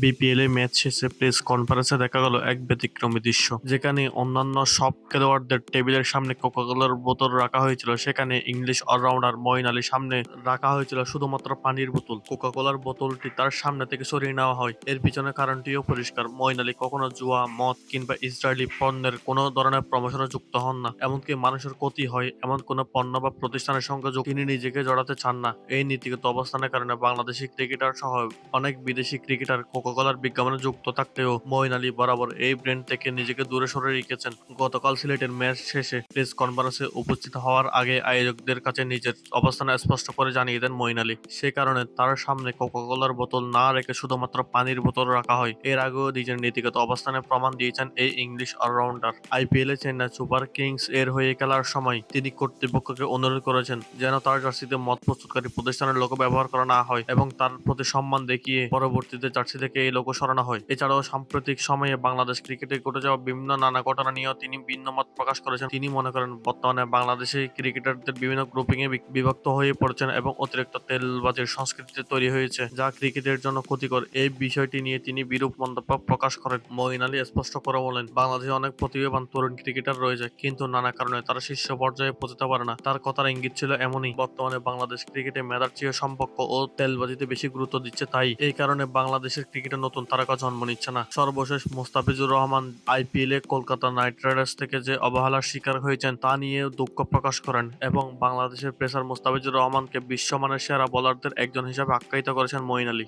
BPL এ match শেষে press কনফারেন্সে দেখা গেল এক ব্যতিক্রমী দৃশ্য। যেখানে অন্যান্য সব খেলোয়াড়দের টেবিলের সামনে কোকাকোলার বোতল রাখা হয়েছিল। সেখানে ইংলিশ অলরাউন্ডার মঈন আলীর সামনে রাখা হয়েছিল শুধুমাত্র পানির বোতল। কোকাকোলার বোতলটি তার সামনে থেকে সরিয়ে নেওয়া হয়। এর পিছনে কারণটিও পরিষ্কার। মঈন আলী কখনো জুয়া, মদ কিংবা ইসরায়েলি পণ্যের কোনো ধরনের প্রমোশনে যুক্ত হন না। এমনকি মানুষের ক্ষতি হয় এমন কোনো পণ্য বা প্রতিষ্ঠানের সঙ্গে তিনি নিজেকে জড়াতে চান না। এই নীতিগত অবস্থানের কারণে বাংলাদেশি ক্রিকেটার সহ অনেক বিদেশি ক্রিকেটার কোকাকোলার বিজ্ঞাপনে যুক্ত থাকলেও মঈন আলী বরাবর এই ব্র্যান্ড থেকে নিজেকে দূরে সরে রেখেছেন। গতকাল সিলেটের ম্যাচ শেষে প্রেস কনফারেন্সে উপস্থিত হওয়ার আগে আয়োজকদের কাছে নিজের অবস্থান স্পষ্ট করে জানিয়ে দেন মঈন আলী। সে কারণে তার সামনে কোকাকোলার বোতল না রেখে শুধুমাত্র পানির বোতল রাখা হয়। এর আগেও নিজের নীতিগত অবস্থানের প্রমাণ দিয়েছেন এই English allrounder. IPL Chennai Super Kings এর হয়ে খেলার সময় তিনি কর্তৃপক্ষকে অনুরোধ করেছেন যেন তার জার্সিতে মদ প্রস্তুতকারী প্রতিষ্ঠানের লোগো ব্যবহার করা না হয় এবং তার প্রতি সম্মান দেখিয়ে পরবর্তীতে জার্সি থেকে এই লোগো সরানো হয়। এছাড়াও সাম্প্রতিক সময়ে বাংলাদেশ ক্রিকেটে ঘটে যাওয়া বিভিন্ন নানা ঘটনা নিয়েও তিনি ভিন্ন মত প্রকাশ করেছেন। তিনি মনে করেন, বর্তমানে বাংলাদেশে ক্রিকেটারদের বিভিন্ন গ্রুপিং এ বিভক্ত হয়ে পড়েছেন এবং অতিরিক্ত তেলবাজির সংস্কৃতি তৈরি হয়েছে, যা ক্রিকেটের জন্য ক্ষতিকর। এই বিষয়টি নিয়ে তিনি বিরূপ মন্তব্য প্রকাশ করেন। মঈন আলী স্পষ্ট করে বলেন, বাংলাদেশে অনেক প্রতিভাবান তরুণ ক্রিকেটার রয়েছে, কিন্তু নানা কারণে তারা শীর্ষ পর্যায়ে পৌঁছতে পারে না। তার কথার ইঙ্গিত ছিল এমনই, বর্তমানে বাংলাদেশ ক্রিকেটে মেধার চেয়ে সম্পর্ক ও তেলবাজিতে বেশি গুরুত্ব দিচ্ছে তাই। এই কারণে বাংলাদেশের ক্রিকেটে নতুন তারকা জন্ম নিচ্ছে না। সর্বশেষ মুস্তাফিজুর রহমান আইপিএল এ কলকাতা নাইট রাইডার্স থেকে যে অবহেলার শিকার হয়েছেন, তা নিয়ে দুঃখ প্রকাশ করেন এবং বাংলাদেশের পেসার মুস্তাফিজুর রহমানকে বিশ্বমানের সেরা বোলারদের একজন হিসাবে আখ্যায়িত করেছেন মঈন আলী।